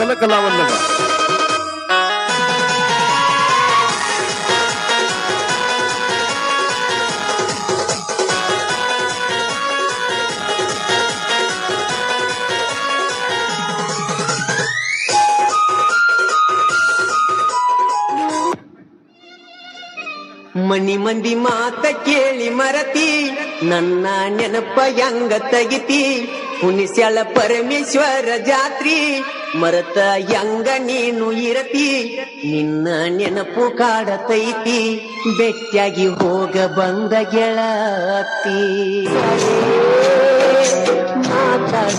ಸಕಲ ಕಲಾವಲ್ಲವ ಮನಿ ಮಂದಿ ಮಾತ ಕೇಳಿ ಮರತಿ ನನ್ನ ನೆನಪ ಹೆಂಗ ತೆಗಿತಿ? ಹುಣಿಸ್ಯಾಳ ಪರಮೇಶ್ವರ ಜಾತ್ರಿ ಮರತ ಯಂಗ ನೀನು ಇರತಿ ನಿನ್ನ ನೆನಪು ಕಾಡತೈತಿ ಬೆಟ್ಟಿಯಾಗಿ ಹೋಗ ಬಂದ ಗೆಳತಿ. ಮಾತಾಡ.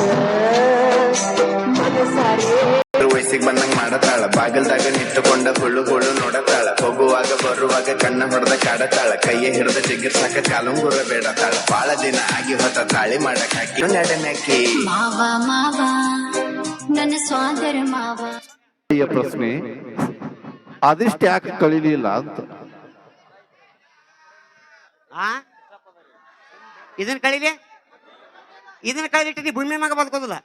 ವಯಸ್ಸಿಗೆ ಬಂದಂಗ ಮಾಡತಾಳ ಬಾಗಲ್ದಾಗ ನಿಂತುಕೊಂಡ ಹುಳು ಹುಳು ನೋಡತಾಳ ಹೋಗುವಾಗ ಬರುವಾಗ ಕಣ್ಣ ಹೊಡೆದ ಕಾಡತಾಳ ಕೈಯ ಹಿಡಿದ ಜಿಗಿರ್ಸಾಕ ಕಾಲುಂಗುರ ಬೇಡತಾಳ ಬಾಳ ದಿನ ಆಗಿ ಹೊತ್ತ ತಾಳಿ ಮಾಡಕ್ ಹಾಕಿ ಮಾವ ಮಾವ. ನನ್ನ ಸ್ವಾದರ ಮಾವ. ಪ್ರಶ್ನೆ ಅದಿಷ್ಟು ಯಾಕೆ ಕಳಿಲಿಲ್ಲ ಅಂತ. ಆ? ಇದನ್ನ ಕಳಿಲಿ? ಇದನ್ನ ಕಳಿಲಿಟ್ಟಿ ನೀ ಭೂಮಿ ಮಗ ಬದುಕೋದಿಲ್ಲ.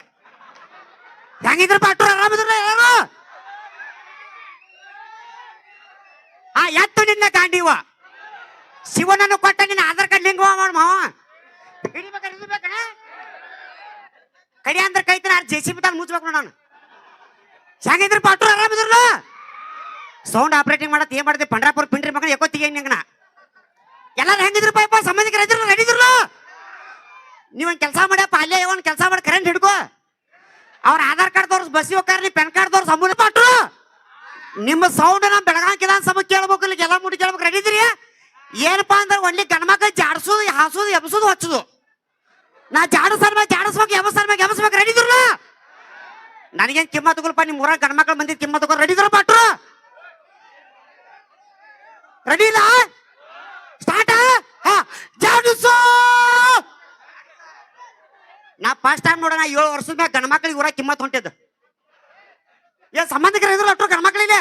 ಹೆಂಗಿದ್ರ ಪಾಟ್ರು ಆರಾಮದ್ರ ಯಾರು ಆ ಎತ್ತು ನಿನ್ನ ಕಾಂಡಿವ ಶಿವನನ್ನು ಕೊಟ್ಟ ನಿನ್ನ ಆಧಾರ್ ಕಾರ್ಡ್ ಲಿಂಕ್ ಮಾವ ಮಾವ. ಹಿಡಿಬೇಕ ಹಿಡಿಬೇಕಣ ಕಡಿ ಅಂದ್ರೆ ಕೈತನ ಜೆ ಸಿ ಬಿ ತಾನು ಮುಚ್ಬೇಕು ನಾನು. ಹೆಂಗಿದ್ರು ಪಾಟ್ರು ಆರಾಮದ್ರಲ್ಲ ಸೌಂಡ್ ಆಪರೇಟಿಂಗ್ ಮಾಡತ್, ಏನ್ ಮಾಡಿದೆ ಪಂಡ್ರಾಪುರ ಪಿಂಡ್ರಿ ಮಕ್ಕಳು ಎಕ್ಕೋತಿಗೆ ನಿಂಗನ ಎಲ್ಲಾರು ಹೆಂಗಿದ್ರು ಪಾಪ? ಸಂಬಂಧಿಕರು ಇದ್ರು ನಡೀದ್ರು ನೀವೊಂದು ಕೆಲಸ ಮಾಡ್ಯಪ್ಪ, ಅಲ್ಲೇ ಒಂದು ಕೆಲಸ ಮಾಡಿ ಕರೆಂಟ್ ಹಿಡ್ಕೋ. ಅವ್ರ ಆಧಾರ್ ಕಾರ್ಡ್ ತೋರ್ಸ್ ಬಸ್ಸಿ ಹೋಗ್ತಾರ ನೀ ಪೆನ್ ಕಾರ್ಡ್ ತೋರ್ಸ್ ಅಮೂಲ್ಯ ಪಾಟ್ರು. ನಿಮ್ಮ ಸೌಂಡ್ ನಮ್ಮ ಬೆಳಗಾವಿ ವಿಧಾನಸಭೆ ಕೇಳ್ಬೇಕು ಇಲ್ಲಿ ಎಲ್ಲ ಮುಡಿ ಕೇಳ್ಬೇಕು. ರೆಡಿದ್ರಿ ಏನಪ್ಪಾ ಅಂದ್ರೆ ಒಳ್ಳೆ ಗಣಮಕ್ಕ ಜಾಡ್ಸೋದು, ಹಾಸೋದು, ಎಬ್ಸೋದು, ಹಚ್ಚೋದು. ನಾ ಜಾಡಸರ್ ಮ್ಯಾಗ ಜಾಡಸ್ಬೇಕು ಎಬಸರ್ ಮ್ಯಾಗ ಎಬಸ್ಬೇಕು ರೆಡಿದ್ರಲ್ಲ ನನಗೇನ್ ಕಿಮ್ಮತ್ ತಗೊಳಪ್ಪ ನಿಮ್ಮ ಊರಾಗ ಗಂಡ್ಮಕ್ಳು ಬಂದಿದ್ ಕಿಮ್ಮ ತಗೋ ರೆಡಿದ್ರ ಪಾಟ್ರು ರೆಡಿ ಇಲ್ಲ? ಸ್ಟಾರ್ಟ್ ಹಾ ನಾ ಫಸ್ಟ್ ಟೈಮ್ ನೋಡೋಣ ಏಳು ವರ್ಷದ ಮ್ಯಾಗ ಗಂಡ ಮಕ್ಳಿಗೆ ಊರಾಗ ಕಿಮ್ಮತ್ ಹೊಂಟಿದ್ದು. ಏ ಸಂಬಂಧಿಕರು ಅಟ್ರು ಗಂಡ ಮಕ್ಳಿಗೆ?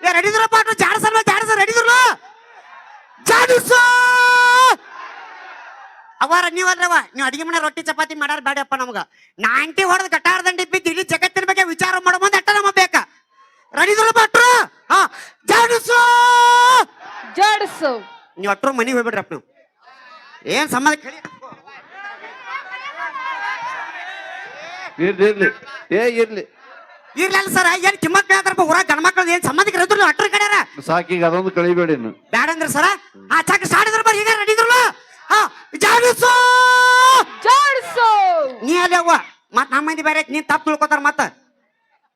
ಏ ರೆಡಿದಿರಪ್ಪ ಅವರ ನೀವಲ್ಲವ ನೀವು ಅಡಿಗೆ ಮನೆ ರೊಟ್ಟಿ ಚಪಾತಿ ಮಾಡಾರ ಬೇಡಪ್ಪ ನಮ್ಗ. ನಾಂಟಿ ಹೊಡೆದ್ ಗಟ್ಟಾರ್ದಂಡಿ ಬಿದ್ದು ಇಡೀ ಜಗತ್ತಿನ ಬಗ್ಗೆ ವಿಚಾರ ಮಾಡೋ ಮುಂದೆ ಅಟ್ಟ ನಮ್ಮ ಬೇಕ? ರಣಿದ್ರು ಭಟ್ರು? ಹಾ ಜಾಡಿಸು! ಜೋಡಿಸು. ನೀವು ಅಟ್ರು ಮನೆಗೆ ಹೋಗ್ಬಿಡ್ರಪ್ಪ ನೀವು. ಏನ್ ಸಂಬಂಧ ಕೇಳಿ? ಇರ್ಲಿ ಇರ್ಲಿ. ಏ ಇರ್ಲಿ. ಇರ್ಲಲ್ಲ ಸರ್ ಏನ್ ಊರ ಏನ್ ಸಂಬಂಧಿಕರು ಇದ್ರು ಅಟ್ರ ಸಾಕೀಗ ಅದೊಂದು ಕಳಿಬೇಡಿ ಅಂದ್ರೆ ಸರ ಆ ಚಾಕ ಸಾಡಿದ್ರ ಬರ್ರಿ ಈಗ ಜಾಡಿಸು ಜಾಡಿಸು ನೀ ಅವ್ವ ಮತ್ ನಮ್ಮ ಮಂದಿ ಬೇರೆ ನೀನ್ ತಪ್ಪು ತಿಳ್ಕೊತಾರ ಮತ್ತ?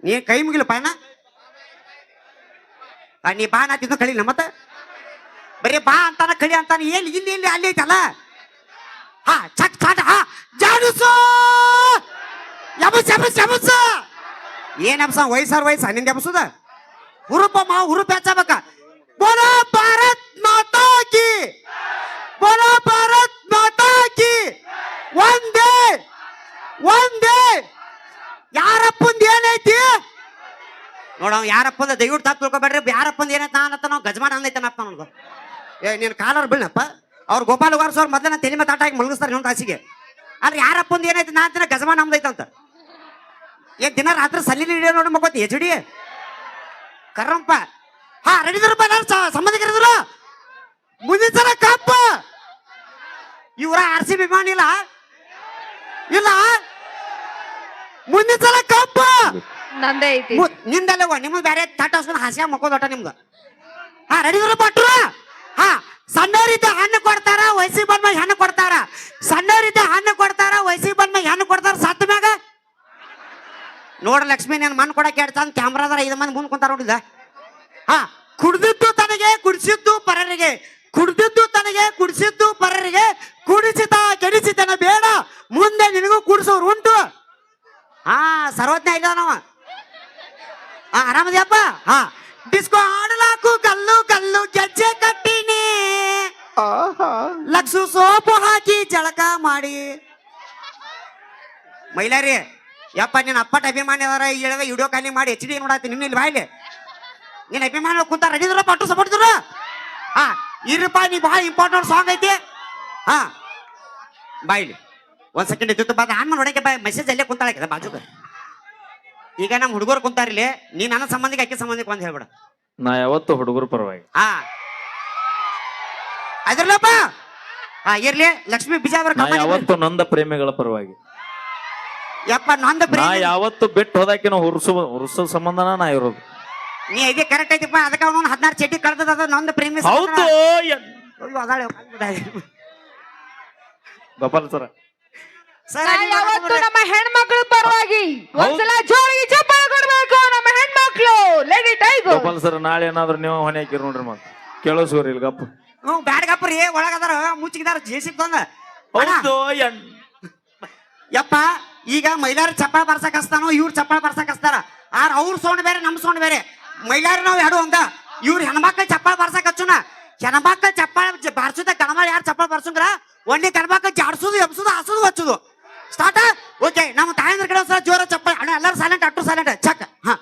ನೀ ಕೈ ಮುಗಿಲು ಪಾಯನ ನೀ ಬಾ ನಾ ತಿಂದು ಕಳಿಲ್ಲ ಮತ್ತ? ಬರೀ ಬಾ ಅಂತಾನ ಕಳಿ ಅಂತಾನ ಏನ್ ಇಲ್ಲಿ ಇಲ್ಲಿ ಅಲ್ಲಿ ಐತಲ್ಲ? ಹಾ ಚಕ್ ಚಾಟ ಹಾ ಜಾಡಿಸು ಯಬಸ್ ಯಬಸ್ ಯಬಸ್ ಏನ್ ಎಬ್ಸ ವಯಸ್ಸಾರ ವಯಸ್ಸ ನಿಂದ ಎಬ್ಸುದ ಹುರುಪ ಮಾ ಹುರುಪ ಹೆಚ್ಚಬೇಕ ಬೋಲೋ ಭಾರತ್ ಮಾತಾ ಕಿ ಬೋಲೋ ಭಾರತ್ ಮಾತಾ ಕಿ ಒಂದೇ ಒಂದೇ. ಯಾರಪ್ಪಂದ ಏನೈತಿ? ನೋಡ ಯಾರಪ್ಪಂದ ದಯವಿಟ್ಟು ತಪ್ಪು ತಿಳ್ಕೊಬೇಡ್ರಿ. ಯಾರಪ್ಪಂದ ಏನೈತಿ ನಾನು ಅಂತ ನಾವು ಗಜಮಾನ ಅಂದೈತನಪ್ಪ ನನಗೆ ಏ, ನೀನು ಕಾಲರ್ ಬೀಳಪ್ಪ ಅವ್ರ ಗೋಪಾಲ್ ವಾರಸ್ ಅವ್ರು ಮೊದಲ ತಲೆ ಆಟ ತಾಟಾಗಿ ಮಲಗಿಸ್ತಾರೆ ಇನ್ನೊಂದು ತಾಸಿಗೆ ಆದ್ರೆ ಯಾರಪ್ಪಂದ ಏನೈತಿ ನಾ ಅಂತ ಗಜಮಾನ ನಮ್ದೈತಂತ ಏನ್ ದಿನ ರಾತ್ರಿ ಸಲೀಲಿ ಹಿಡಿಯೋ ನೋಡಿ ಮಗೋತಿ ಎಚ್ ಡಿ. ಕರ್ರಂಪ ಹಾ ರೆಡಿದ್ರಪ್ಪ ನಾನು ಸಂಬಂಧಿಕರಿದ್ರು ಮುಂದಿನ ಸಲ ಕಪ್ಪ. ಇವರ ಆರ್ ಸಿ ವಿಮಾನ ಇಲ್ಲ? ಇಲ್ಲ? ಮುಂದಿನ ಸಲ ಕಪ್ಪ! ನಂದೇ ಐತಿ. ಮು- ನಿಂದಲ್ಲವ ನಿಮ್ಮ ಬೇರೆ ತಟ್ಟ ಹಾಸ್ಕೊಂಡು ಹಾಸ್ಯ ಮಕ್ಕೋದೊಟ್ಟ ನಿಮ್ಗ. ಹಾ ರೆಡಿ ಪಟ್ರು ಹಾ ಸಣ್ಣವರಿದ್ದ ಹಣ್ಣು ಕೊಡ್ತಾರ ವಯಸ್ಸಿಗೆ ಬಂದ್ಮ್ಯಾಗ ಹಣ್ಣು ಕೊಡ್ತಾರ. ಸಣ್ಣವರಿದ್ದ ಹಣ್ಣು ಕೊಡ್ತಾರ ವಯಸ್ಸಿಗೆ ಬಂದ್ಮ್ಯಾಗ ಹಣ್ಣು ಕೊಡ್ತಾರ ಸತ್ತ ಮ್ಯಾಗ. ನೋಡ ಲಕ್ಷ್ಮಿ ನಾನು ಮಣ್ಣು ಕೊಡಕ್ಕೆ ತಂದು ಕ್ಯಾಮ್ರಾದಾರ ಐದು ಮಂದಿ ಮುಂದೆ ಕುಂತಾರ ನೋಡಿದ ಹಾ ಕುಡ್ದಿದ್ದು ತನಗೆ ಕುಡಿಸಿದ್ದು ಪರರಿಗೆ. ಕುಡ್ದಿದ್ದು ತನಗೆ ಕುಡಿಸಿದ್ದು ಪರರಿಗೆ. ಕುಡಿಸಿದ ಕೆಡಿಸಿತನ ಬೇಡ ಮುಂದೆ ನಿನಗೂ ಕುಡಿಸೋರು ಉಂಟು ಹಾ ಸರ್ವಜ್ಞ ಇದ್ದಾನವ ಹಾ ಆರಾಮದ್ಯಪ್ಪ? ಹಾ ಡಿಸ್ಕೋ ಆಡಲಾಕು ಕಲ್ಲು ಕಲ್ಲು ಗೆಜ್ಜೆ ಕಟ್ಟಿನಿ. ಲಕ್ಸು ಸೋಪು ಹಾಕಿ ಜಳಕ ಮಾಡಿ. ಮೈಲಾರಿ ಯಪ್ಪ ನಿನ್ನ ಅಪ್ಪಟ ಅಭಿಮಾನಿ ಅದಾರ ಹೇಳಿದ ವಿಡಿಯೋ ಕಾಲಿಂಗ್ ಮಾಡಿ ಎಚ್ ಡಿ ನೋಡಾತಿ ನಿನ್ನ ಇಲ್ಲಿ ಬಾಯ್ಲಿ ನಿನ್ನ ಅಭಿಮಾನಿ ಕುಂತ ರಜಿದ್ರ ಪಟ್ಟು ಸಪೋರ್ಟ್ ಹಾ ಇರಪ್ಪ ನೀ ಭಾಳ ಇಂಪಾರ್ಟೆಂಟ್ ಸಾಂಗ್ ಐತಿ. ಹಾ ಬಾಯಿಲಿ ಒಂದ್ ಸೆಕೆಂಡ್ ಇತ್ತು ಬಾ ಆನ್ ನೋಡಕ್ಕೆ ಬಾ ಮೆಸೇಜ್ ಅಲ್ಲೇ ಕುಂತಾಳಕ್ಕೆ ಬಾಜುಗ. ಈಗ ನಮ್ಮ ಹುಡುಗರು ಕುಂತಾರಿಲ್ಲಿ ನೀ ನನ್ನ ಸಂಬಂಧಿಕ ಅಕ್ಕಿ ಸಂಬಂಧಿಕ ಒಂದ್ ಹೇಳ್ಬಿಡ. ನಾ ಯಾವತ್ತು ಹುಡುಗರು ಪರವಾಗಿ. ಹಾ. ಅದ್ರಲ್ಲಪ್ಪ! ಹಾ ಇರ್ಲಿ. ಲಕ್ಷ್ಮಿ ಬಿಜಾಪುರ ನಾ ಯಾವತ್ತು ನಂದ ಪ್ರೇಮಿಗಳ ಪರವಾಗಿ. ಯಪ್ಪ ನಂದ ನಾ ಪ್ರೇಮಿ ಯಾವತ್ತು ಬಿಟ್ಟು ಹೋದಾಕಿನ ಹುರ್ಸು ಹುರ್ಸೋ ಸಂಬಂಧನ ನಾ ಇರೋದು. ನೀ ಇದೆ ಕರೆಕ್ಟ್ ಐತಿಪ್ಪ ಅದಕ್ಕೆ ಅವನು ಹದಿನಾರು ಚಟಿ ಕಳ್ದದ ಅದು ನಂದ ಪ್ರೇಮಿ ಹೌದು ಅದಾಳೆ. ಗೋಪಾಲ್ ಸರ. ಯಾವತ್ತು. ನಮ್ಮ ಹೆಣ್ಮಕ್ಳ ಪರವಾಗಿ ಒಂದ್ಸಲ ಜೋರಿಗೆ ಚಪ್ಪಾಳೆ ಕೊಡ್ಬೇಕು ನಮ್ಮ ಹೆಣ್ಮಕ್ಳು. ಲೇಡಿ ಟೈಗರ್ ಗೋಪಾಲ್ ಸರ್ ನಾಳೆ ಏನಾದ್ರು ನೀವು ಹೊಣೆ ಹಾಕಿರ್ ನೋಡ್ರಿ ಮತ್ತೆ. ಕೇಳೋಸ್ಕೋರಿ ಇಲ್ಲಿ ಗಪ್ಪ. ಹ್ಞೂ ಬ್ಯಾಡ್ಗಪ್ಪ ರೀ ಒಳಗದಾರ ಮುಚ್ಚಿದಾರ ಜೇಸಿ ತಂದ ಹೌದು ಎನ್- ಯಪ್ಪ ಈಗ ಮೈಲಾರ ಚಪ್ಪಾಳ ಬರ್ಸಕ್ ಹಸ್ತಾನೋ ಇವ್ರು ಚಪ್ಪಾಳ ಬರ್ಸಕ್ ಹಸ್ತಾರ ಆರ್ ಅವ್ರ ಸೌಂಡ್ ಬೇರೆ ನಮ್ಮ ಸೌಂಡ್ ಬೇರೆ. ಮೈಲಾರ ನಾವು ಎರಡು ಒಂದ ಇವ್ರ ಹೆಣ್ಮಕ್ಳು ಚಪ್ಪಾಳ ಬರ್ಸಕ್ ಹಚ್ಚುನ. ಹೆಣ್ಮಕ್ಳು ಚಪ್ಪಾಳ ಬಾರ್ಸುದ ಗಣಮಳ ಯಾರು ಚಪ್ಪಾಳ ಬರ್ಸಂಗ್ರ ಒಂದೇ ಗಣಮಕ್ಳು ಜಾಡ್ಸುದು ಎಬ್ಸುದು ಹಸುದು ಹಚ್ಚುದು. ಸ್ಟಾರ್ಟ್ ಓಕೆ ನಮ್ಮ ತಾಯಂದ್ರ ಕಡೆ ಒಂದ್ಸಲ ಜೋರ ಚಪ್ಪಲ್ ಅಣ್ಣ ಎಲ್ಲರೂ ಸೈಲೆಂಟ್ ಅಟ್ಟು ಸೈಲೆಂಟ್ ಚಕ್ ಹಾ.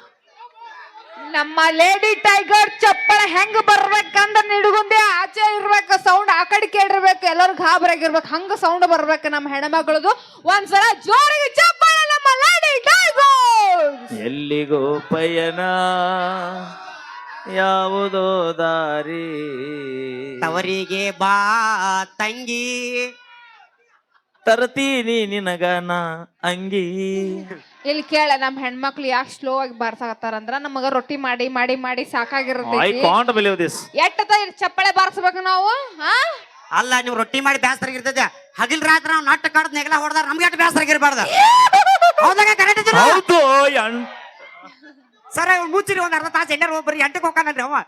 ನಮ್ಮ ಲೇಡಿ ಟೈಗರ್ ಚಪ್ಪಳ ಹೆಂಗ್ ಬರ್ಬೇಕಂದ್ರ ನಿಡುಗುಂದೆ ಆಚೆ ಇರ್ಬೇಕು ಸೌಂಡ್ ಆ ಕಡೆ ಕೇಳಿರ್ಬೇಕು ಎಲ್ಲರೂ ಗಾಬರಾಗಿರ್ಬೇಕು ಹಂಗ ಸೌಂಡ್ ಬರ್ಬೇಕು ನಮ್ಮ ಹೆಣ್ಮಕ್ಳದು. ಒಂದ್ಸಲ ಜೋರಿಗೆ ಚಪ್ಪಳ ನಮ್ಮ ಲೇಡಿ ಟೈಗರ್ ಎಲ್ಲಿಗೋ ಪಯಣ ಯಾವುದೋ ದಾರಿ. ತವರಿಗೆ ಬಾ ತಂಗಿ. ತರ್ತೀನಿ ನಾ ಅಂಗಿ. ಇಲ್ಲಿ ಕೇಳ ನಮ್ ಹೆಣ್ಮಕ್ಳು ಯಾಕೆ ಸ್ಲೋ ಆಗಿ ಬಾರ್ಸಾಕತ್ತಾರಂದ್ರ ನಮಗ ರೊಟ್ಟಿ ಮಾಡಿ ಮಾಡಿ ಮಾಡಿ ಐ ಸಾಕಾಗಿರ್ತೈತಿ ಕಾಂಟ್ ಬಿಲೀವ್ ದಿಸ್ ಚಪ್ಪಳೆ ಬಾರಿಸ್ಬೇಕು ನಾವು ಹಾ ಅಲ್ಲ ನೀವು ರೊಟ್ಟಿ ಮಾಡಿ ಬೇಸರಾಗಿರ್ತೈತೆ ಹಗಿಲ್ ರಾತ್ರಿ ನಾವು ನಟ್ಟ ಕಡ್ದು ನೆಗಲ ಹೊಡೆದಾರ ನಮ್ಗೆ ಎಷ್ಟು ಬೇಸರಾಗಿರ್ಬಾರ್ದ ಹೌದಾಗ ಕರೆಕ್ಟ್ ಹೌದು ಸರ್ ಮುಚ್ಚಿರಿ ಒಂದ್ ಅರ್ಧ ತಾಸು ಎಣ್ಣೆ ಒಬ್ಬರಿ ಎಂಟಕ್ಕೆ ಹೋಗ್ಕಾನಲ್ರಿ ಅವ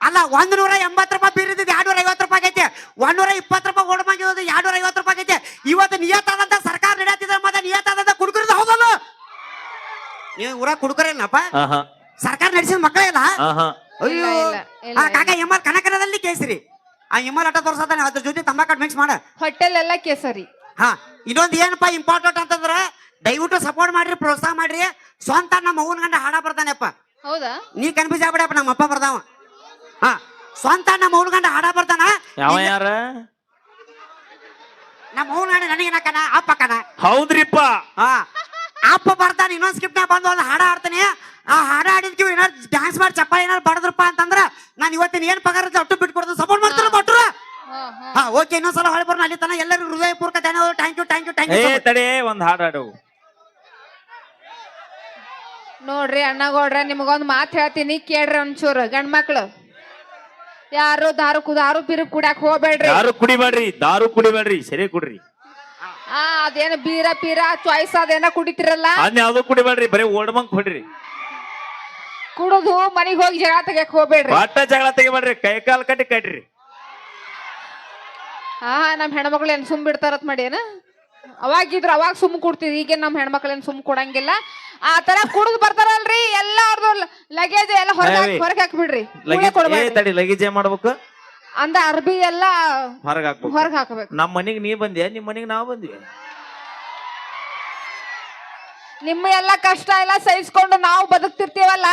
ಅಲ್ಲ ಒಂದ್ ನೂರ ಎಂಬತ್ತು ರೂಪಾಯಿ ಬೀರಿದ್ದು ಇದ್ದಿದ್ದು ಎರಡ್ ನೂರ ಐವತ್ತು ರೂಪಾಯಿ ಐತೆ. ಒಂದ್ ನೂರ ಇಪ್ಪತ್ತು ರೂಪಾಯಿ ಓಡಮಾಗಿರೋದು ಎರಡ್ ನೂರ ಐವತ್ತು ರೂಪಾಯಿ ಐತೆ. ಇವತ್ತು ನಿಯತ್ತಾದಂತ ಸರ್ಕಾರ ನಡೆಯತ್ತಿದ್ರೆ ಮತ್ತೆ ನಿಯತ್ತಾದಂತ ಕುಡುಕರಿದ ಹೌದಲ್ಲ? ನೀವು ಊರ ಕುಡುಕರೇನಪ್ಪ ಆಹಾ. ಸರ್ಕಾರ ನಡೆಸಿದ ಮಕ್ಕಳೇ ಇಲ್ಲ? ಆಹಾ. ಅಯ್ಯೋ. ಆ ಕಾಕ ಎಮ್ಮಲ್ ಕನಕನದಲ್ಲಿ ಕೇಸರಿ. ಆ ಎಮ್ಮಲ್ ಅಟ ತೋರ್ಸತಾನೆ ಅದ್ರ ಜೊತೆ ತಂಬಾಕ ಮಿಕ್ಸ್ ಮಾಡ. ಹೋಟೆಲ್ ಎಲ್ಲ ಕೇಸರಿ. ಹಾ ಇನ್ನೊಂದು ಏನಪ್ಪ ಇಂಪಾರ್ಟೆಂಟ್ ಅಂತಂದ್ರ ದಯವಿಟ್ಟು ಸಪೋರ್ಟ್ ಮಾಡ್ರಿ ಪ್ರೋತ್ಸಾಹ ಮಾಡ್ರಿ. ಸ್ವಂತ ನಮ್ಮ ಅವ್ವನ ಗಂಡ ಹಾಡ ಬರ್ತಾನೆಪ್ಪ. ಹೌದಾ? ನೀ ಕನ್ಫ್ಯೂಸ್ ಆಗ್ಬಿಡಪ್ಪ ನಮ್ಮ ಅಪ್ಪ ಬರ್ದಾವ. ಹಾ ಸ್ವಂತ ನಮ್ಮ ಅವ್ವನ ಗಂಡ ಹಾಡ ಬರ್ತಾನ? ಯಾವ ಯಾರು? ನಮ್ಮ ಅವ್ವನ ಗಂಡ ನನಗೇನಕ್ಕನ ಅಪ್ಪ ಕನ? ಹೌದ್ರಿಪ್ಪ. ಹಾ ಅಪ್ಪ ಬರ್ತಾನೆ ಇನ್ನೊಂದ್ ಸ್ಕ್ರಿಪ್ಟ್ ಬಂದು ಒಂದು ಹಾಡ ಆಡ್ತಾನೆ ಆ ಹಾಡ ಆಡಿದ್ಕಿವ್ ಏನಾರು ಡ್ಯಾನ್ಸ್ ಮಾಡಿ ಚಪ್ಪಾಳೆ ಏನಾರು ಬಡದ್ರಪ್ಪ ಅಂತಂದ್ರ ನಾನು ಇವತ್ತಿನ ಏನ್ ಪಗಾರ ಅಟ್ಟು ಬಿಟ್ಕೊಡ್ದು ಸಪೋರ್ಟ್ ಮಾಡ್ತಾರೆ ಕೊಟ್ರು? ಹಾ, ಓಕೆ ಇನ್ನೊಂದ್ಸಲ ಹೊಳೆ ಬರೋಣ ಅಲ್ಲಿ ತನ ಎಲ್ಲರೂ ಹೃದಯಪೂರ್ವಕ ಧನ್ಯವಾದ thank you thank you thank ಏ ಯು ತಡೆ ಒಂದ್ ಹಾಡ್ ಹಾಡು. ನೋಡ್ರಿ ಅಣ್ಣಗೌಡ್ರ ನಿಮಗೊಂದ್ ಮಾತು ಹೇಳ್ತೀನಿ ಕೇಳ್ರಿ ಒಂಚೂರು ಗಂಡ್ ಮಕ್ಳು ಯಾರು ದಾರು ಕು ದಾರು ಬೀರು ಕುಡ್ಯಾಕ್ ಹೋಗ್ಬೇಡ್ರಿ. ಯಾರು ಕುಡಿಬೇಡ್ರಿ ದಾರು ಕುಡಿಬೇಡ್ರಿ ಸರಿ ಕುಡ್ರಿ. ಆ ಅದೇನ ಬೀರ ಪೀರ ಚಾಯ್ಸ್ ಅದೇನ ಕುಡಿತಿರಲ್ಲ? ಅದು ಯಾವ್ದು ಕುಡಿಬೇಡ್ರಿ ಬರೀ ಓಡ್ಮಂಗ್ ಕೊಡ್ರಿ ಕುಡುದು ಮನಿಗ್ ಹೋಗಿ ಜಗಳ ತೆಗಿಯಕ್ ಹೋಗ್ಬೇಡ್ರಿ. ಬಾಟ ಜಗಳ ತೆಗಿಬೇಡ್ರಿ ಕೈ ಕಾಲ್ ಕಟ್ಟಿ ಕಟ್ರಿ. ಹಾ ನಮ್ ಹೆಣ್ಮಕ್ಳು ಏನ್ ಸುಮ್ ಬಿಡ್ತಾರತ್ ಮಾಡಿ ಏನ ಅವಾಗಿದ್ರು ಅವಾಗ ಸುಮ್ ಕೊಡ್ತಿದ್ವಿ ಈಗ ನಮ್ ಹೆಣ್ಮಕ್ಳು ಏನ್ ಸುಮ್ ಕೊಡಂಗಿಲ್ಲ. ಆ ತರ ಕುಡಿದು ಬರ್ತಾರಲ್ರಿ ಎಲ್ಲ ಅವ್ರದ್ದು ಲಗೇಜ್ ಎಲ್ಲ ಹೊರಗೆ. ಹೊರಗೆ ಹಾಕ್ಬಿಡ್ರಿ. ಲಗೇಜ್ ಏ ತಡಿ ಲಗೇಜ್ ಏನ್ ಮಾಡ್ಬೇಕು? ಅಂದ ಅರ್ಬಿ ಎಲ್ಲ ಹೊರಗೆ ಹಾಕ್ಬೇಕು. ಹೊರಗೆ ಹಾಕಬೇಕು. ನಮ್ಮ ಮನಿಗ್ ನೀ ಬಂದ್ಯಾ? ನಿಮ್ ಮನಿಗ್ ನಾವ್ ಬಂದ್ವಿ. ನಿಮ್ಮ ಎಲ್ಲ ಕಷ್ಟ ಎಲ್ಲ ಸಹಿಸ್ಕೊಂಡು ನಾವು ಬದುಕ್ತಿರ್ತೀವಲ್ಲ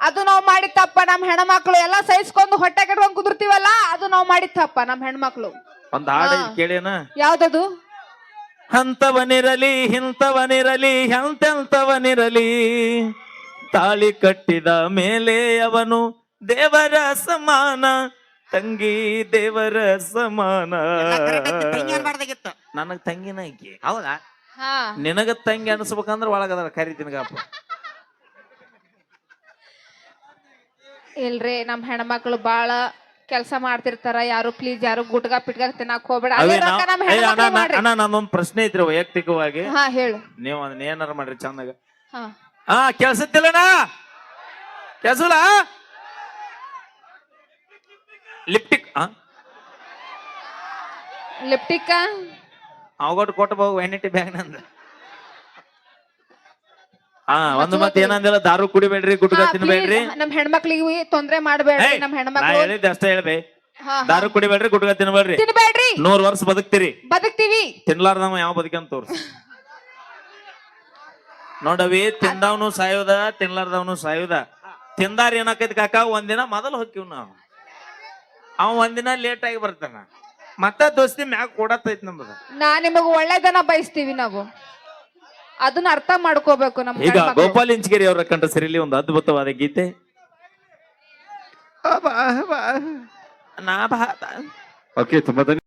ಅದು ನಾವು ಮಾಡಿದ ತಪ್ಪ. ನಮ್ಮ ಹೆಣ್ಮಕ್ಳು ಎಲ್ಲ ಸಹಿಸ್ಕೊಂಡು ಹೊಟ್ಟೆ ಕಟ್ಕೊಂಡು ಕುದುರ್ತೀವಲ್ಲ ಅದು ನಾವು ಮಾಡಿದ ತಪ್ಪ ನಮ್ಮ ಹೆಣ್ಮಕ್ಳು. ಒಂದ್ ಹಾಡು ಕೇಳೇನ? ಯಾವ್ದದು? ಹಂತವನಿರಲಿ ಹಿಂತವನಿರಲಿ ಹಂತೆಂತವನಿರಲಿ. ತಾಳಿ ಕಟ್ಟಿದ ಮೇಲೆ ಅವನು ದೇವರ ಸಮಾನ ತಂಗಿ ದೇವರ ಸಮಾನ. ನನಗ್ ತಂಗಿನ ಐಕಿ. ಹೌದಾ? ಹಾ. ನಿನಗ ತಂಗಿ ಅನಿಸ್ಬೇಕಂದ್ರ ಒಳಗದಾರ ಕರಿತೀನಿ ಗಪ್ಪ. ಇಲ್ರಿ ನಮ್ ಹೆಣ್ಮಕ್ಳು ಬಾಳ ಕೆಲಸ ಮಾಡ್ತಿರ್ತಾರ ಯಾರು ಪ್ಲೀಸ್ ಯಾರು ಗುಟ್ಗ ಪಿಟ್ಗ ತಿನ್ನಕ್ ಹೋಗ್ಬೇಡ. ಅದೇ ರೊಕ್ಕ ಹೆಣ್ಮಕ್ಳು ಮಾಡ್ರಿ. ಅಣ್ಣ ನಂದೊಂದ್ ಪ್ರಶ್ನೆ ಐತ್ರಿ ವೈಯಕ್ತಿಕವಾಗಿ. ಹಾ ಹೇಳು. ನೀವು ಅದನ್ನ ಏನಾರ ಮಾಡ್ರಿ ಚಂದಾಗ. ಹಾ. ಹಾ ಕೆಲ್ಸತ್ತಿಲ್ಲಣ್ಣ? ಕೆಲ್ಸಲ್ಲ? ಲಿಪ್ಟಿಕ್ ಆ? ಲಿಪ್ಟಿಕ್ಕ? ಅವಗೊಟ್ಟು ಕೊಟ್ಟು ಹೋಗು ವ್ಯಾನಿಟಿ ಬ್ಯಾಗ್ ನಂದ. ಹಾ ಒಂದು ಮತ್ತೆ ಏನಂದಿಲ್ಲ ದಾರು ಕುಡಿಬೇಡ್ರಿ ಗುಟ್ಕ ತಿನ್ಬೇಡ್ರಿ. ನಮ್ ಹೆಣ್ಮಕ್ಳಿಗೆ ತೊಂದ್ರೆ ಮಾಡ್ಬೇಡ್ರಿ ನಮ್ ನಾ ಹೆಣ್ಮಕ್ಳು ಅಷ್ಟೇ ಹೇಳ್ಬೇ. ಹಾ, ಹಾ. ದಾರು ಕುಡಿಬೇಡ್ರಿ ಗುಟ್ಕ ತಿನ್ಬೇಡ್ರಿ. ತಿನ್ಬೇಡ್ರಿ. ನೂರ್ ವರ್ಷ ಬದುಕ್ತಿರಿ. ಬದುಕ್ತಿವಿ. ತಿನ್ಲಾರ್ದವ ಯಾವ ಬದುಕಂತ ತೋರ್ಸ. ನೋಡವಿ ತಿಂದವನು ಸಾಯುದ ತಿನ್ಲಾರ್ದವನು ಸಾಯುದ. ತಿಂದಾರ ಏನಾಕೈತಿ ಕಾಕ ಒಂದಿನ ಮೊದಲು ಹೊಕ್ಕಿವ್ ನಾವು. ಅವ ಒಂದಿನ ಲೇಟ್ ಆಗಿ ಬರ್ತಾನ. ಮತ್ತ ದೋಸ್ತಿ ಮ್ಯಾಗ ಕೊಡತೈತಿ ನಮ್ದು. ನಾ ನಿಮಗ ಒಳ್ಳೇದನ್ನ ಬಯಸ್ತೀವಿ ನಾವು. ಅದನ್ನ ಅರ್ಥ ಮಾಡ್ಕೋಬೇಕು ನಮ್ಮ ಈಗ ಹೆಣ್ಮಕ್ಳು. ಗೋಪಾಲ್ ಇಂಚಗಿರಿ ಅವರ ಕಂಡ ಸಿರಿಲಿ ಒಂದು ಅದ್ಭುತವಾದ ಗೀತೆ? ಓಕೆ ತುಂಬಾ ಧನ್ಯ